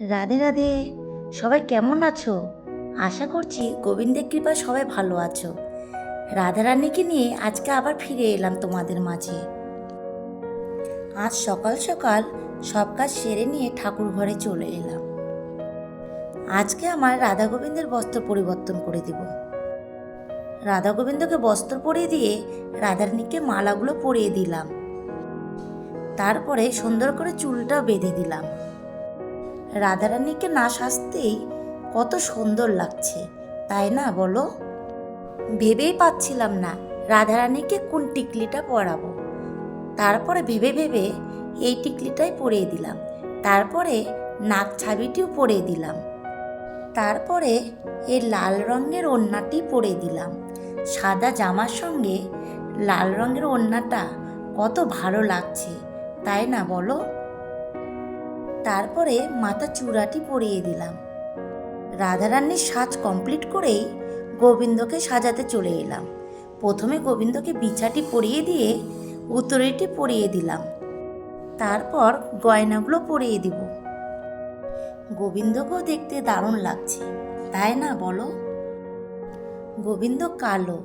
রাধে রাধে। সবাই কেমন আছো? আশা করছি গোবিন্দের কৃপায় সবাই ভালো আছো। রাধারানীকে নিয়ে আজকে আবার ফিরে এলাম তোমাদের মাঝে। আজ সকাল সকাল সব কাজ সেরে নিয়ে ঠাকুর ঘরে চলে এলাম। আজকে আমার রাধা গোবিন্দের বস্ত্র পরিবর্তন করে দিব। রাধা গোবিন্দকে বস্ত্র পরিয়ে দিয়ে রাধারানীকে মালাগুলো পরিয়ে দিলাম। তারপরে সুন্দর করে চুলটা বেঁধে দিলাম। রাধারানীকে না সাজতেই কত সুন্দর লাগছে, তাই না বলো? ভেবেই পাচ্ছিলাম না রাধারানীকে কোন টিকলিটা পরাবো। তারপরে ভেবে ভেবে এই টিকলিটাই পরিয়ে দিলাম। তারপরে নাক ছাবিটিও পরিয়ে দিলাম। তারপরে এই লাল রঙের ওড়নাটি পরে দিলাম। সাদা জামার সঙ্গে লাল রঙের ওড়নাটা কত ভালো লাগছে, তাই না বলো? তারপরে মাথা চূড়াটি পরিয়ে দিলাম। রাধারানীর সাজ কমপ্লিট করেই গোবিন্দকে সাজাতে চলে এলাম। প্রথমে গোবিন্দকে বিছাটি পরিয়ে দিয়ে উত্তরেটি পরিয়ে দিলাম। তারপর গয়নাগুলো পরিয়ে দিব। গোবিন্দকেও দেখতে দারুণ লাগছে, তাই না বলো? গোবিন্দ কালো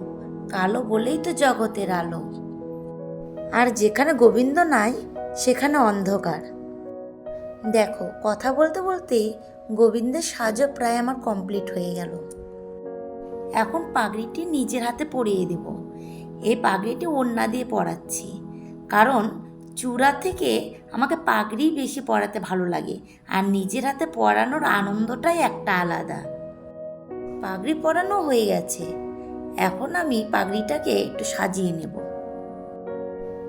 কালো বলেই তো জগতের আলো। আর যেখানে গোবিন্দ নাই, সেখানে অন্ধকার। দেখো, কথা বলতে বলতে গোবিন্দের সাজও প্রায় আমার কমপ্লিট হয়ে গেল। এখন পাগড়িটি নিজের হাতে পরিয়ে দেব। এই পাগড়িটি ওড়না দিয়ে পরাচ্ছি। কারণ চূড়া থেকে আমাকে পাগড়ি বেশি পরাতে ভালো লাগে, আর নিজের হাতে পরানোর আনন্দটাই একটা আলাদা। পাগড়ি পরানো হয়ে গেছে। এখন আমি পাগড়িটাকে একটু সাজিয়ে নেব।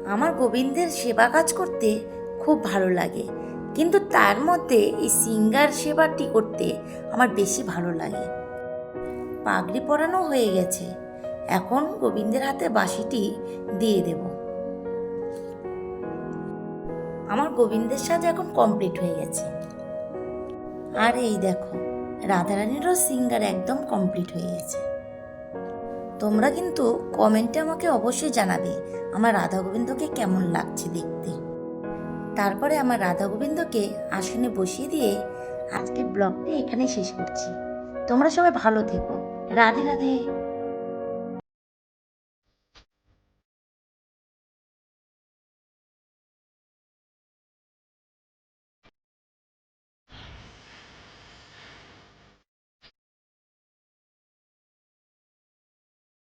আমার গোবিন্দের সেবা কাজ করতে খুব ভালো লাগে। কিন্তু তার মধ্যে এই সিঙ্গার সেবাটি করতে আমার বেশি ভালো লাগে। পাগড়ি পরানো হয়ে গেছে। এখন গোবিন্দের হাতে বাঁশিটি দিয়ে দেব। আমার গোবিন্দের সাজ এখন কমপ্লিট হয়ে গেছে। আর এই দেখো, রাধারানীরও সিঙ্গার একদম কমপ্লিট হয়ে গেছে। তোমরা কিন্তু কমেন্টে আমাকে অবশ্যই জানাবে, আমার রাধা গোবিন্দকে কেমন লাগছে দেখতে। তারপরে আমার রাধা গোবিন্দকে আসনে বসিয়ে দিয়ে আজকের ব্লগটি এখানে শেষ করছি। তোমরা সবাই ভালো থেকো। রাধে রাধে।